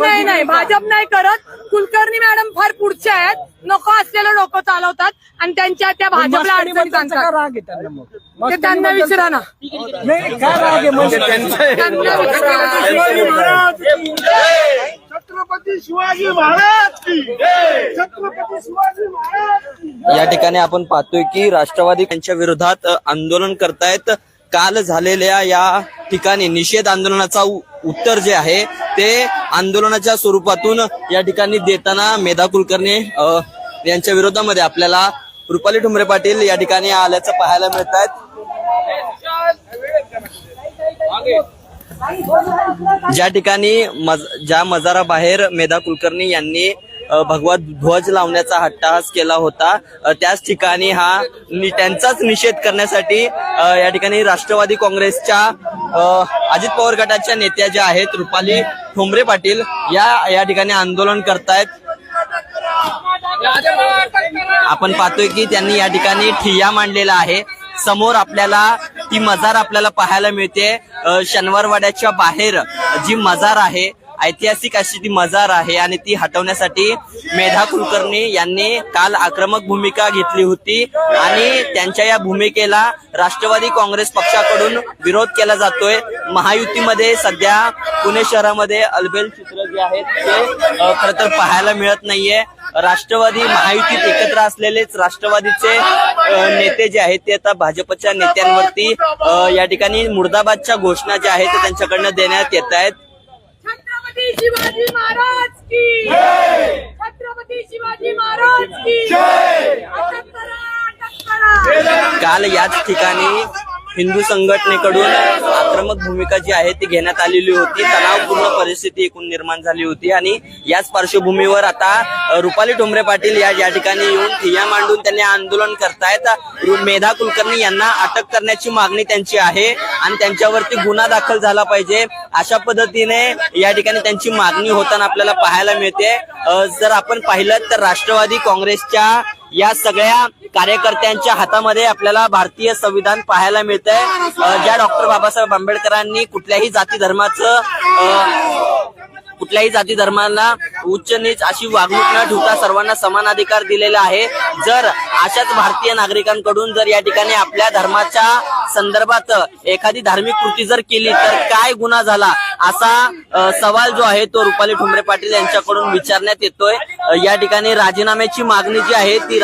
नाही नाही नाही. भाजप नाही करत. कुलकर्णी मॅडम फार पुढच्या आहेत. नको असलेलं डोकं चालवतात आणि त्यांच्या त्या भाजपला अडचणी सांगतात त्यांना ते विचारा ना. नाही काय राग आहे त्यांना विचारा छत्रपती शिवाजी महाराज की छत्रपती शिवाजी महाराज की या ठिकाणी आपण पाहतोय की राष्ट्रवादी त्यांच्या विरोधात आंदोलन करतायत. काल झालेल्या या ठिकाणी निषेध आंदोलनाचा उ- उत्तर जे आहे ते आंदोलनाच्या स्वरूपातून या ठिकाणी देताना मेधा कुलकर्णी यांच्या विरोधामध्ये आपल्याला रुपाली ठुमरे पाटील या ठिकाणी आल्याचं पाहायला मिळत आहेत ज्या ठिकाणी मज ज्या मजाराबाहेर मेधा कुलकर्णी यांनी भगवा ध्वज लावण्याचा हट्टाहास केला होता. त्याच ठिकाणी हा त्यांचाच निषेध करण्यासाठी या ठिकाणी राष्ट्रवादी काँग्रेसच्या अजित पवार गटाच्या नेत्या ज्या आहेत रुपाली ठोंबरे पाटील या या ठिकाणी आंदोलन करतायत. आपण पाहतोय की त्यांनी या ठिकाणी ठिय्या मांडलेला आहे. समोर आपल्याला ती मजार आपल्याला पाहायला मिळते. शनिवारवाड्याच्या बाहेर जी मजार आहे ऐतिहासिक अशी ती मजार आहे आणि ती हटवण्यासाठी मेधा कुलकर्णी यांनी काल आक्रमक भूमिका घेतली होती आणि त्यांच्या या भूमिकेला राष्ट्रवादी काँग्रेस पक्षाकडून विरोध केला जातोय. महायुतीमध्ये सध्या पुणे शहरामध्ये अलबेल चित्र जे आहेत ते खर खरं तर पाहायला मिळत नाहीये. राष्ट्रवादी महायुतीत एकत्र असलेलेच राष्ट्रवादीचे नेते जे आहेत ते आता भाजपच्या नेत्यांवरती या ठिकाणी मुर्दाबादच्या घोषणा ज्या आहेत ते त्यांच्याकडनं देण्यात येत आहेत. छत्रपती शिवाजी महाराज की छत्रपती शिवाजी महाराज की काल याच ठिकाणी हिंदू संघटनेकडून आक्रमक भूमिका जी आहे ती घेण्यात आलेली होती. तणावपूर्ण परिस्थिती एकूण निर्माण झाली होती आणि याच पार्श्वभूमीवर आता रुपाली ठोंबरे पाटील या या ठिकाणी येऊन ठिय्या मांडून त्यांनी आंदोलन करतायत. मेधा कुलकर्णी यांना अटक करण्याची मागणी त्यांची आहे आणि त्यांच्यावरती गुन्हा दाखल झाला पाहिजे. अशा पद्धतीने या ठिकाणी त्यांची मागणी होताना आपल्याला पाहायला मिळते. जर आपण पाहिलं तर राष्ट्रवादी काँग्रेसच्या या सगळ्या कार्यकर्त्यांच्या हातामध्ये आपल्याला भारतीय संविधान पाहायला मिळतंय. ज्या डॉक्टर बाबासाहेब आंबेडकरांनी कुठल्याही जाती धर्माचं अ, कुठल्याही जाती धर्माला उच्च नीच अशी वागणूक न ठेवता सर्वांना समान अधिकार दिलेला आहे. जर अशाच भारतीय नागरिकांकडून जर या ठिकाणी आपल्या धर्माच्या संदर्भात एखादी धार्मिक कृती जर केली तर काय गुन्हा झाला असा सवाल जो आहे तो रुपाली ठुमरे पाटील यांच्याकडून विचारण्यात येतोय. या ठिकाणी राजीनाम्याची मागणी जी आहे ती